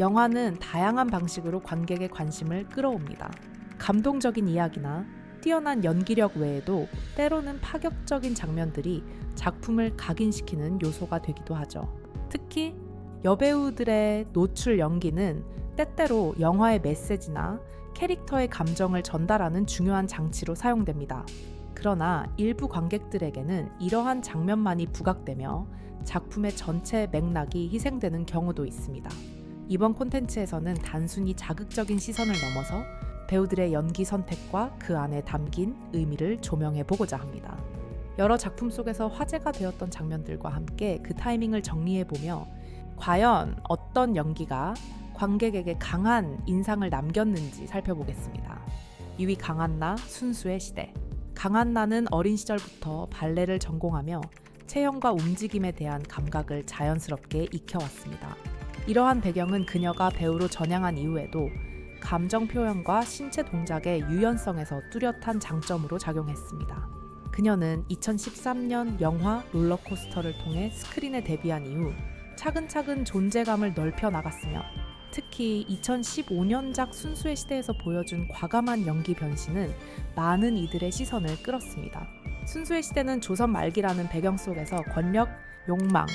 영화는 다양한 방식으로 관객의 관심을 끌어옵니다. 감동적인 이야기나 뛰어난 연기력 외에도 때로는 파격적인 장면들이 작품을 각인시키는 요소가 되기도 하죠. 특히 여배우들의 노출 연기는 때때로 영화의 메시지나 캐릭터의 감정을 전달하는 중요한 장치로 사용됩니다. 그러나 일부 관객들에게는 이러한 장면만이 부각되며 작품의 전체 맥락이 희생되는 경우도 있습니다. 이번 콘텐츠에서는 단순히 자극적인 시선을 넘어서 배우들의 연기 선택과 그 안에 담긴 의미를 조명해 보고자 합니다. 여러 작품 속에서 화제가 되었던 장면들과 함께 그 타이밍을 정리해 보며 과연 어떤 연기가 관객에게 강한 인상을 남겼는지 살펴보겠습니다. 2위 강한나 순수의 시대. 강한나는 어린 시절부터 발레를 전공하며 체형과 움직임에 대한 감각을 자연스럽게 익혀왔습니다. 이러한 배경은 그녀가 배우로 전향한 이후에도 감정 표현과 신체 동작의 유연성에서 뚜렷한 장점으로 작용했습니다. 그녀는 2013년 영화 롤러코스터를 통해 스크린에 데뷔한 이후 차근차근 존재감을 넓혀 나갔으며 특히 2015년작 순수의 시대에서 보여준 과감한 연기 변신은 많은 이들의 시선을 끌었습니다. 순수의 시대는 조선 말기라는 배경 속에서 권력, 욕망,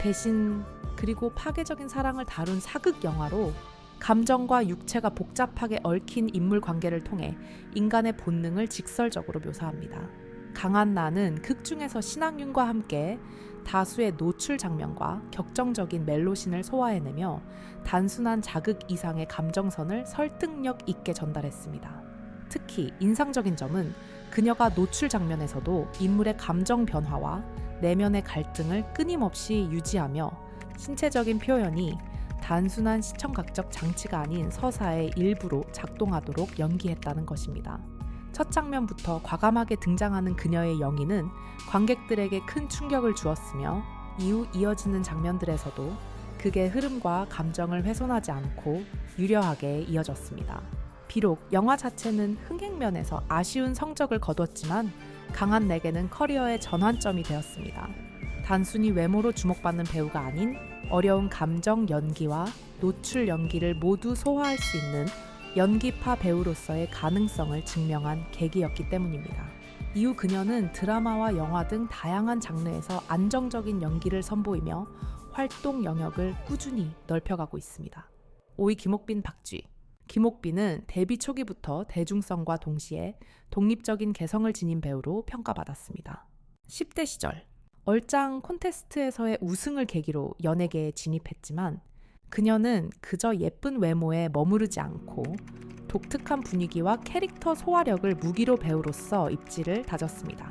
배신, 그리고 파괴적인 사랑을 다룬 사극 영화로 감정과 육체가 복잡하게 얽힌 인물 관계를 통해 인간의 본능을 직설적으로 묘사합니다. 강한 나는 극 중에서 신앙윤과 함께 다수의 노출 장면과 격정적인 멜로신을 소화해내며 단순한 자극 이상의 감정선을 설득력 있게 전달했습니다. 특히 인상적인 점은 그녀가 노출 장면에서도 인물의 감정 변화와 내면의 갈등을 끊임없이 유지하며 신체적인 표현이 단순한 시청각적 장치가 아닌 서사의 일부로 작동하도록 연기했다는 것입니다. 첫 장면부터 과감하게 등장하는 그녀의 영희는 관객들에게 큰 충격을 주었으며 이후 이어지는 장면들에서도 극의 흐름과 감정을 훼손하지 않고 유려하게 이어졌습니다. 비록 영화 자체는 흥행면에서 아쉬운 성적을 거뒀지만 강한 내게는 커리어의 전환점이 되었습니다. 단순히 외모로 주목받는 배우가 아닌 어려운 감정 연기와 노출 연기를 모두 소화할 수 있는 연기파 배우로서의 가능성을 증명한 계기였기 때문입니다. 이후 그녀는 드라마와 영화 등 다양한 장르에서 안정적인 연기를 선보이며 활동 영역을 꾸준히 넓혀가고 있습니다. 5위 김옥빈 박쥐 김옥빈은 데뷔 초기부터 대중성과 동시에 독립적인 개성을 지닌 배우로 평가받았습니다. 10대 시절 얼짱 콘테스트에서의 우승을 계기로 연예계에 진입했지만 그녀는 그저 예쁜 외모에 머무르지 않고 독특한 분위기와 캐릭터 소화력을 무기로 배우로서 입지를 다졌습니다.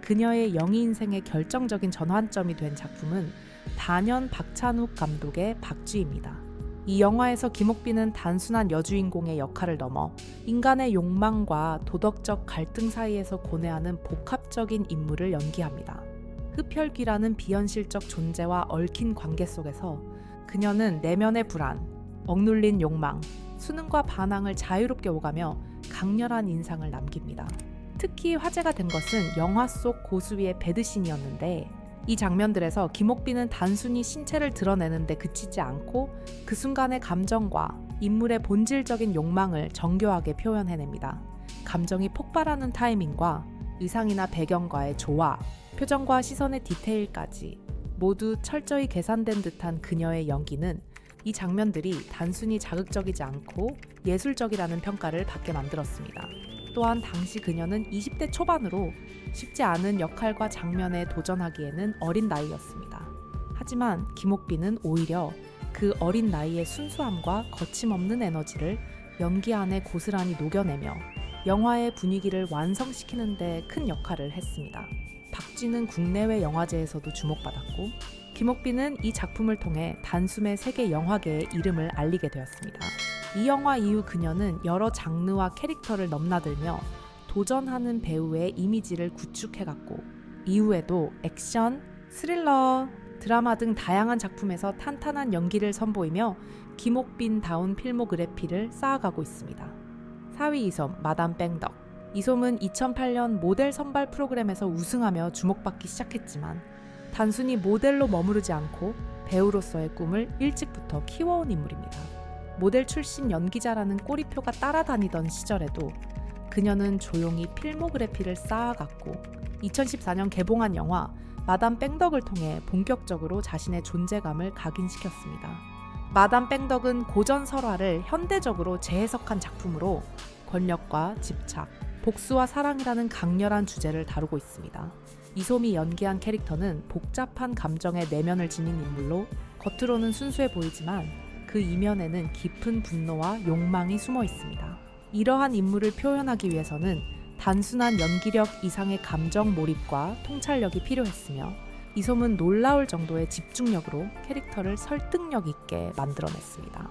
그녀의 영희 인생의 결정적인 전환점이 된 작품은 단연 박찬욱 감독의 박쥐입니다. 이 영화에서 김옥빈은 단순한 여주인공의 역할을 넘어 인간의 욕망과 도덕적 갈등 사이에서 고뇌하는 복합적인 인물을 연기합니다. 흡혈귀라는 비현실적 존재와 얽힌 관계 속에서 그녀는 내면의 불안, 억눌린 욕망, 수능과 반항을 자유롭게 오가며 강렬한 인상을 남깁니다. 특히 화제가 된 것은 영화 속 고수위의 배드신이었는데 이 장면들에서 김옥빈은 단순히 신체를 드러내는데 그치지 않고 그 순간의 감정과 인물의 본질적인 욕망을 정교하게 표현해냅니다. 감정이 폭발하는 타이밍과 의상이나 배경과의 조화, 표정과 시선의 디테일까지 모두 철저히 계산된 듯한 그녀의 연기는 이 장면들이 단순히 자극적이지 않고 예술적이라는 평가를 받게 만들었습니다. 또한 당시 그녀는 20대 초반으로 쉽지 않은 역할과 장면에 도전하기에는 어린 나이였습니다. 하지만 김옥빈은 오히려 그 어린 나이의 순수함과 거침없는 에너지를 연기 안에 고스란히 녹여내며 영화의 분위기를 완성시키는 데 큰 역할을 했습니다. 박쥐는 국내외 영화제에서도 주목받았고 김옥빈은 이 작품을 통해 단숨에 세계 영화계의 이름을 알리게 되었습니다. 이 영화 이후 그녀는 여러 장르와 캐릭터를 넘나들며 도전하는 배우의 이미지를 구축해갔고 이후에도 액션, 스릴러, 드라마 등 다양한 작품에서 탄탄한 연기를 선보이며 김옥빈다운 필모그래피를 쌓아가고 있습니다. 4위 이솜 마담 뺑덕 이솜은 2008년 모델 선발 프로그램에서 우승하며 주목받기 시작했지만 단순히 모델로 머무르지 않고 배우로서의 꿈을 일찍부터 키워온 인물입니다. 모델 출신 연기자라는 꼬리표가 따라다니던 시절에도 그녀는 조용히 필모그래피를 쌓아갔고 2014년 개봉한 영화 마담 뺑덕을 통해 본격적으로 자신의 존재감을 각인시켰습니다. 마담 뺑덕은 고전 설화를 현대적으로 재해석한 작품으로 권력과 집착, 복수와 사랑이라는 강렬한 주제를 다루고 있습니다. 이솜이 연기한 캐릭터는 복잡한 감정의 내면을 지닌 인물로 겉으로는 순수해 보이지만 그 이면에는 깊은 분노와 욕망이 숨어 있습니다. 이러한 인물을 표현하기 위해서는 단순한 연기력 이상의 감정 몰입과 통찰력이 필요했으며 이솜은 놀라울 정도의 집중력으로 캐릭터를 설득력 있게 만들어냈습니다.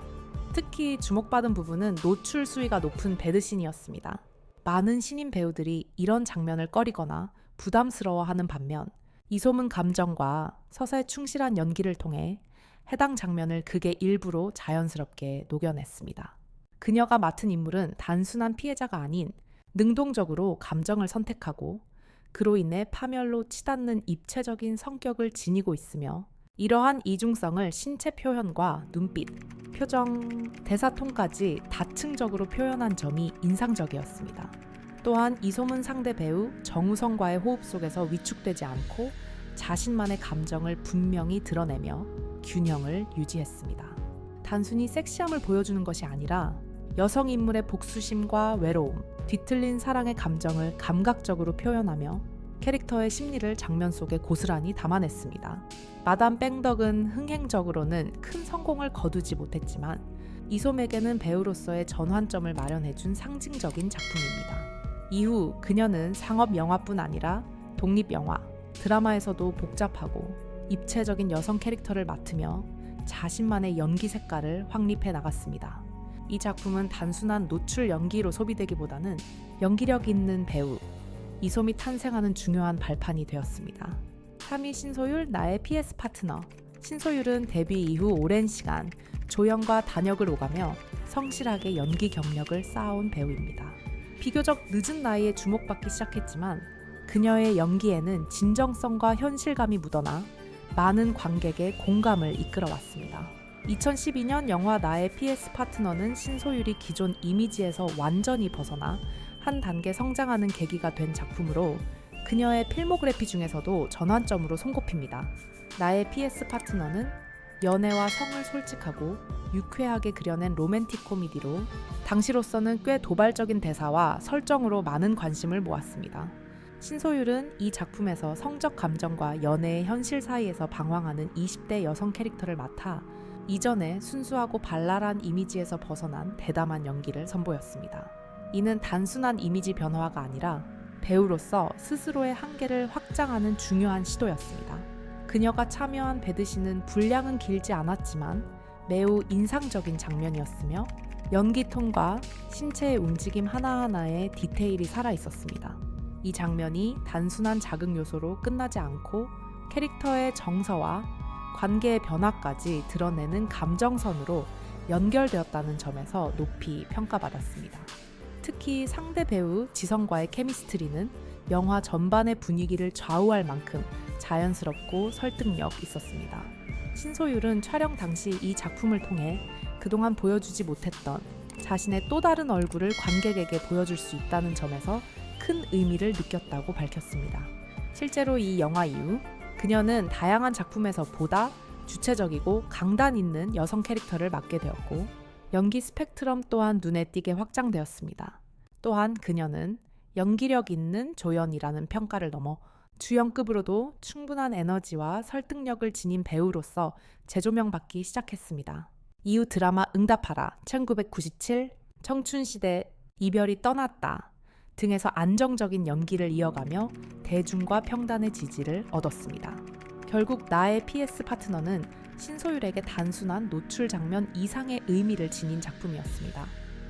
특히 주목받은 부분은 노출 수위가 높은 배드신이었습니다. 많은 신인 배우들이 이런 장면을 꺼리거나 부담스러워하는 반면 이솜은 감정과 서사에 충실한 연기를 통해 해당 장면을 극의 일부로 자연스럽게 녹여냈습니다. 그녀가 맡은 인물은 단순한 피해자가 아닌 능동적으로 감정을 선택하고 그로 인해 파멸로 치닫는 입체적인 성격을 지니고 있으며 이러한 이중성을 신체 표현과 눈빛, 표정, 대사통까지 다층적으로 표현한 점이 인상적이었습니다. 또한 이소문 상대 배우 정우성과의 호흡 속에서 위축되지 않고 자신만의 감정을 분명히 드러내며 균형을 유지했습니다. 단순히 섹시함을 보여주는 것이 아니라 여성 인물의 복수심과 외로움, 뒤틀린 사랑의 감정을 감각적으로 표현하며 캐릭터의 심리를 장면 속에 고스란히 담아냈습니다. 마담 뺑덕은 흥행적으로는 큰 성공을 거두지 못했지만 이솜에게는 배우로서의 전환점을 마련해준 상징적인 작품입니다. 이후 그녀는 상업 영화뿐 아니라 독립 영화, 드라마에서도 복잡하고 입체적인 여성 캐릭터를 맡으며 자신만의 연기 색깔을 확립해 나갔습니다. 이 작품은 단순한 노출 연기로 소비되기보다는 연기력 있는 배우, 이솜이 탄생하는 중요한 발판이 되었습니다. 3위 신소율 나의 PS 파트너. 신소율은 데뷔 이후 오랜 시간 조연과 단역을 오가며 성실하게 연기 경력을 쌓아온 배우입니다. 비교적 늦은 나이에 주목받기 시작했지만 그녀의 연기에는 진정성과 현실감이 묻어나 많은 관객의 공감을 이끌어왔습니다. 2012년 영화 나의 PS 파트너는 신소율이 기존 이미지에서 완전히 벗어나 한 단계 성장하는 계기가 된 작품으로 그녀의 필모그래피 중에서도 전환점으로 손꼽힙니다. 나의 PS 파트너는 연애와 성을 솔직하고 유쾌하게 그려낸 로맨틱 코미디로 당시로서는 꽤 도발적인 대사와 설정으로 많은 관심을 모았습니다. 신소율은 이 작품에서 성적 감정과 연애의 현실 사이에서 방황하는 20대 여성 캐릭터를 맡아 이전에 순수하고 발랄한 이미지에서 벗어난 대담한 연기를 선보였습니다. 이는 단순한 이미지 변화가 아니라 배우로서 스스로의 한계를 확장하는 중요한 시도였습니다. 그녀가 참여한 배드신은 분량은 길지 않았지만 매우 인상적인 장면이었으며 연기 톤과 신체의 움직임 하나하나에 디테일이 살아 있었습니다. 이 장면이 단순한 자극 요소로 끝나지 않고 캐릭터의 정서와 관계의 변화까지 드러내는 감정선으로 연결되었다는 점에서 높이 평가받았습니다. 특히 상대 배우 지성과의 케미스트리는 영화 전반의 분위기를 좌우할 만큼 자연스럽고 설득력 있었습니다. 신소율은 촬영 당시 이 작품을 통해 그동안 보여주지 못했던 자신의 또 다른 얼굴을 관객에게 보여줄 수 있다는 점에서 큰 의미를 느꼈다고 밝혔습니다. 실제로 이 영화 이후 그녀는 다양한 작품에서 보다 주체적이고 강단 있는 여성 캐릭터를 맡게 되었고 연기 스펙트럼 또한 눈에 띄게 확장되었습니다. 또한 그녀는 연기력 있는 조연이라는 평가를 넘어 주연급으로도 충분한 에너지와 설득력을 지닌 배우로서 재조명받기 시작했습니다. 이후 드라마 응답하라, 1997, 청춘시대, 이별이 떠났다 등에서 안정적인 연기를 이어가며 대중과 평단의 지지를 얻었습니다. 결국 나의 PS 파트너는 신소율에게 단순한 노출 장면 이상의 의미를 지닌 작품이었습니다.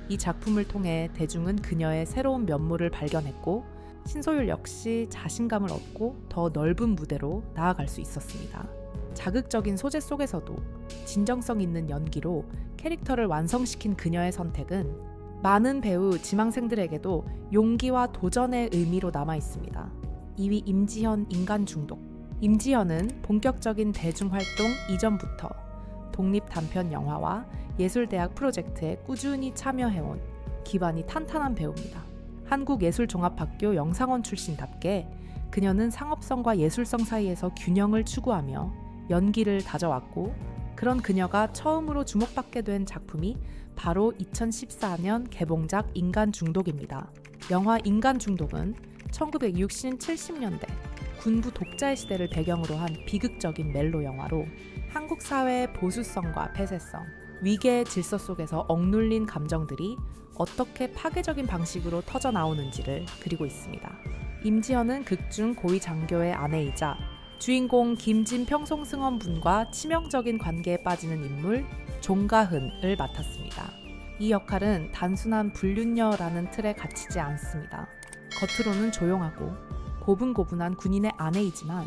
이 작품을 통해 대중은 그녀의 새로운 면모를 발견했고 신소율 역시 자신감을 얻고 더 넓은 무대로 나아갈 수 있었습니다. 자극적인 소재 속에서도 진정성 있는 연기로 캐릭터를 완성시킨 그녀의 선택은 많은 배우 지망생들에게도 용기와 도전의 의미로 남아 있습니다. 2위 임지현 인간 중독. 임지현은 본격적인 대중활동 이전부터 독립 단편 영화와 예술대학 프로젝트에 꾸준히 참여해온 기반이 탄탄한 배우입니다. 한국예술종합학교 영상원 출신답게 그녀는 상업성과 예술성 사이에서 균형을 추구하며 연기를 다져왔고 그런 그녀가 처음으로 주목받게 된 작품이 바로 2014년 개봉작 인간 중독입니다. 영화 인간 중독은 1960, 70년대 군부 독자의 시대를 배경으로 한 비극적인 멜로 영화로 한국 사회의 보수성과 폐쇄성, 위계의 질서 속에서 억눌린 감정들이 어떻게 파괴적인 방식으로 터져 나오는지를 그리고 있습니다. 임지연은 극중 고위 장교의 아내이자 주인공 김진 평송 승원분과 치명적인 관계에 빠지는 인물 종가흔을 맡았습니다. 이 역할은 단순한 불륜녀라는 틀에 갇히지 않습니다. 겉으로는 조용하고 고분고분한 군인의 아내이지만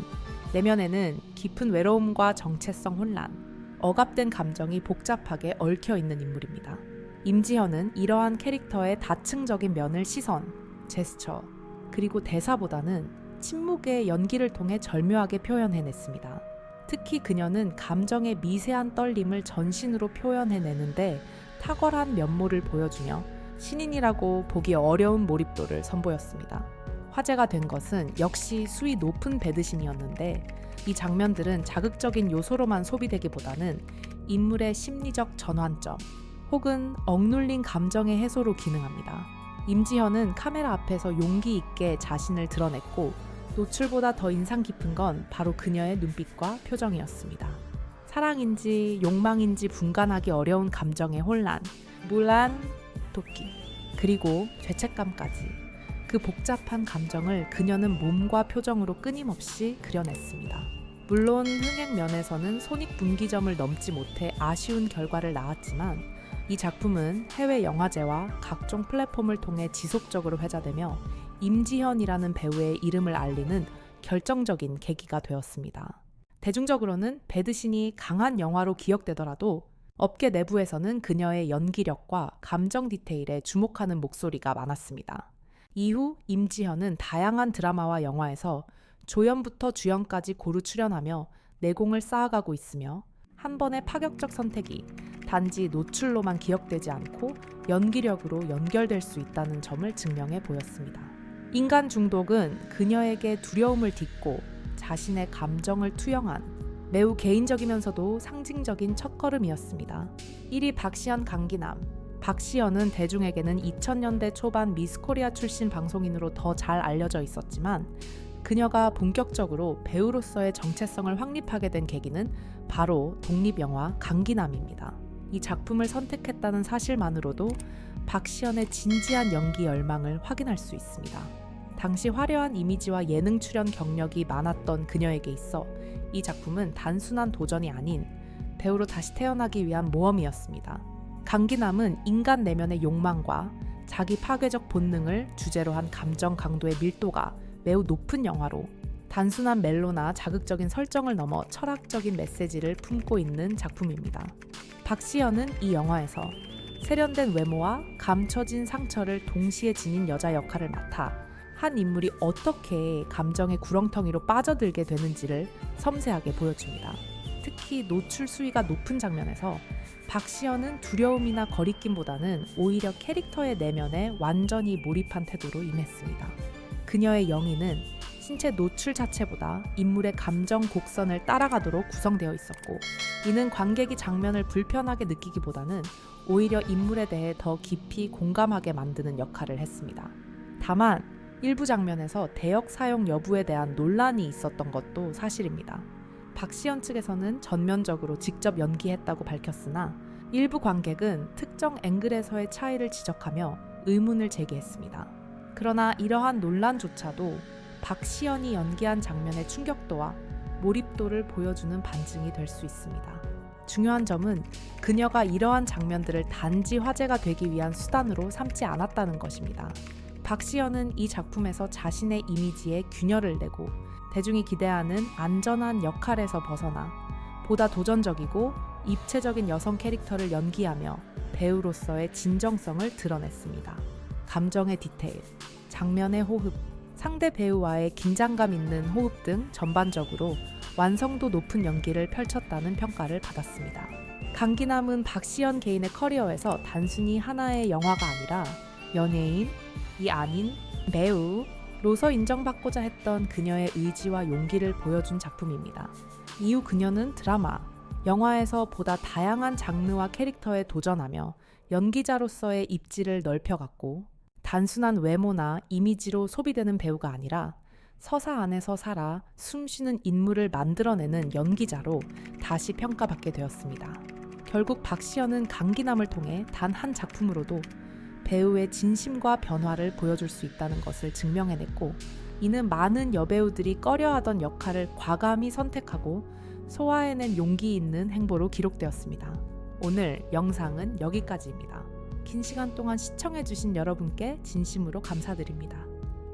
내면에는 깊은 외로움과 정체성 혼란, 억압된 감정이 복잡하게 얽혀 있는 인물입니다. 임지현은 이러한 캐릭터의 다층적인 면을 시선, 제스처, 그리고 대사보다는 침묵의 연기를 통해 절묘하게 표현해냈습니다. 특히 그녀는 감정의 미세한 떨림을 전신으로 표현해내는데 탁월한 면모를 보여주며 신인이라고 보기 어려운 몰입도를 선보였습니다. 화제가 된 것은 역시 수위 높은 배드신이었는데 이 장면들은 자극적인 요소로만 소비되기보다는 인물의 심리적 전환점 혹은 억눌린 감정의 해소로 기능합니다. 임지현은 카메라 앞에서 용기 있게 자신을 드러냈고 노출보다 더 인상 깊은 건 바로 그녀의 눈빛과 표정이었습니다. 사랑인지 욕망인지 분간하기 어려운 감정의 혼란, 물란, 도끼, 그리고 죄책감까지 그 복잡한 감정을 그녀는 몸과 표정으로 끊임없이 그려냈습니다. 물론 흥행 면에서는 손익분기점을 넘지 못해 아쉬운 결과를 낳았지만 이 작품은 해외 영화제와 각종 플랫폼을 통해 지속적으로 회자되며 임지현이라는 배우의 이름을 알리는 결정적인 계기가 되었습니다. 대중적으로는 배드신이 강한 영화로 기억되더라도 업계 내부에서는 그녀의 연기력과 감정 디테일에 주목하는 목소리가 많았습니다. 이후 임지현은 다양한 드라마와 영화에서 조연부터 주연까지 고루 출연하며 내공을 쌓아가고 있으며 한 번의 파격적 선택이 단지 노출로만 기억되지 않고 연기력으로 연결될 수 있다는 점을 증명해 보였습니다. 인간 중독은 그녀에게 두려움을 딛고 자신의 감정을 투영한 매우 개인적이면서도 상징적인 첫걸음이었습니다. 1위 박시연 강기남. 박시연은 대중에게는 2000년대 초반 미스코리아 출신 방송인으로 더 잘 알려져 있었지만 그녀가 본격적으로 배우로서의 정체성을 확립하게 된 계기는 바로 독립영화 강기남입니다. 이 작품을 선택했다는 사실만으로도 박시연의 진지한 연기 열망을 확인할 수 있습니다. 당시 화려한 이미지와 예능 출연 경력이 많았던 그녀에게 있어 이 작품은 단순한 도전이 아닌 배우로 다시 태어나기 위한 모험이었습니다. 강기남은 인간 내면의 욕망과 자기 파괴적 본능을 주제로 한 감정 강도의 밀도가 매우 높은 영화로 단순한 멜로나 자극적인 설정을 넘어 철학적인 메시지를 품고 있는 작품입니다. 박시연은 이 영화에서 세련된 외모와 감춰진 상처를 동시에 지닌 여자 역할을 맡아 한 인물이 어떻게 감정의 구렁텅이로 빠져들게 되는지를 섬세하게 보여줍니다. 특히 노출 수위가 높은 장면에서 박시연은 두려움이나 거리낌보다는 오히려 캐릭터의 내면에 완전히 몰입한 태도로 임했습니다. 그녀의 영희는 신체 노출 자체보다 인물의 감정 곡선을 따라가도록 구성되어 있었고, 이는 관객이 장면을 불편하게 느끼기보다는 오히려 인물에 대해 더 깊이 공감하게 만드는 역할을 했습니다. 다만, 일부 장면에서 대역 사용 여부에 대한 논란이 있었던 것도 사실입니다. 박시연 측에서는 전면적으로 직접 연기했다고 밝혔으나 일부 관객은 특정 앵글에서의 차이를 지적하며 의문을 제기했습니다. 그러나 이러한 논란조차도 박시연이 연기한 장면의 충격도와 몰입도를 보여주는 반증이 될 수 있습니다. 중요한 점은 그녀가 이러한 장면들을 단지 화제가 되기 위한 수단으로 삼지 않았다는 것입니다. 박시연은 이 작품에서 자신의 이미지에 균열을 내고 대중이 기대하는 안전한 역할에서 벗어나 보다 도전적이고 입체적인 여성 캐릭터를 연기하며 배우로서의 진정성을 드러냈습니다. 감정의 디테일, 장면의 호흡, 상대 배우와의 긴장감 있는 호흡 등 전반적으로 완성도 높은 연기를 펼쳤다는 평가를 받았습니다. 강기남은 박시연 개인의 커리어에서 단순히 하나의 영화가 아니라 연예인, 이 아닌 배우 로서 인정받고자 했던 그녀의 의지와 용기를 보여준 작품입니다. 이후 그녀는 드라마, 영화에서 보다 다양한 장르와 캐릭터에 도전하며 연기자로서의 입지를 넓혀갔고 단순한 외모나 이미지로 소비되는 배우가 아니라 서사 안에서 살아 숨쉬는 인물을 만들어내는 연기자로 다시 평가받게 되었습니다. 결국 박시연은 강기남을 통해 단 한 작품으로도 배우의 진심과 변화를 보여줄 수 있다는 것을 증명해냈고 이는 많은 여배우들이 꺼려하던 역할을 과감히 선택하고 소화해낸 용기 있는 행보로 기록되었습니다. 오늘 영상은 여기까지입니다. 긴 시간 동안 시청해주신 여러분께 진심으로 감사드립니다.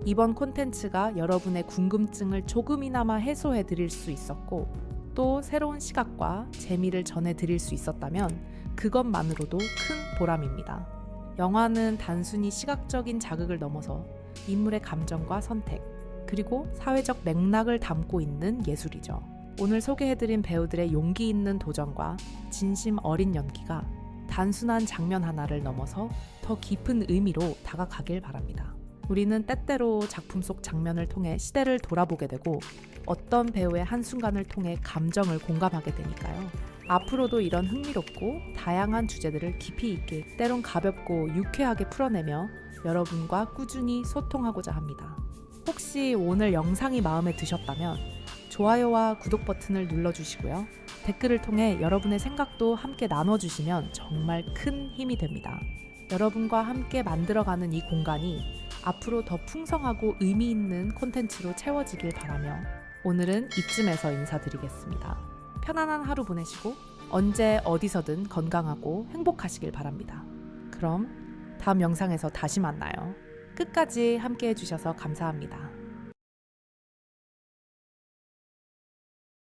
이번 콘텐츠가 여러분의 궁금증을 조금이나마 해소해 드릴 수 있었고 또 새로운 시각과 재미를 전해 드릴 수 있었다면 그것만으로도 큰 보람입니다. 영화는 단순히 시각적인 자극을 넘어서 인물의 감정과 선택, 그리고 사회적 맥락을 담고 있는 예술이죠. 오늘 소개해드린 배우들의 용기 있는 도전과 진심 어린 연기가 단순한 장면 하나를 넘어서 더 깊은 의미로 다가가길 바랍니다. 우리는 때때로 작품 속 장면을 통해 시대를 돌아보게 되고 어떤 배우의 한순간을 통해 감정을 공감하게 되니까요. 앞으로도 이런 흥미롭고 다양한 주제들을 깊이 있게 때론 가볍고 유쾌하게 풀어내며 여러분과 꾸준히 소통하고자 합니다. 혹시 오늘 영상이 마음에 드셨다면 좋아요와 구독 버튼을 눌러주시고요. 댓글을 통해 여러분의 생각도 함께 나눠주시면 정말 큰 힘이 됩니다. 여러분과 함께 만들어가는 이 공간이 앞으로 더 풍성하고 의미 있는 콘텐츠로 채워지길 바라며 오늘은 이쯤에서 인사드리겠습니다. 편안한 하루 보내시고 언제 어디서든 건강하고 행복하시길 바랍니다. 그럼 다음 영상에서 다시 만나요. 끝까지 함께 해주셔서 감사합니다.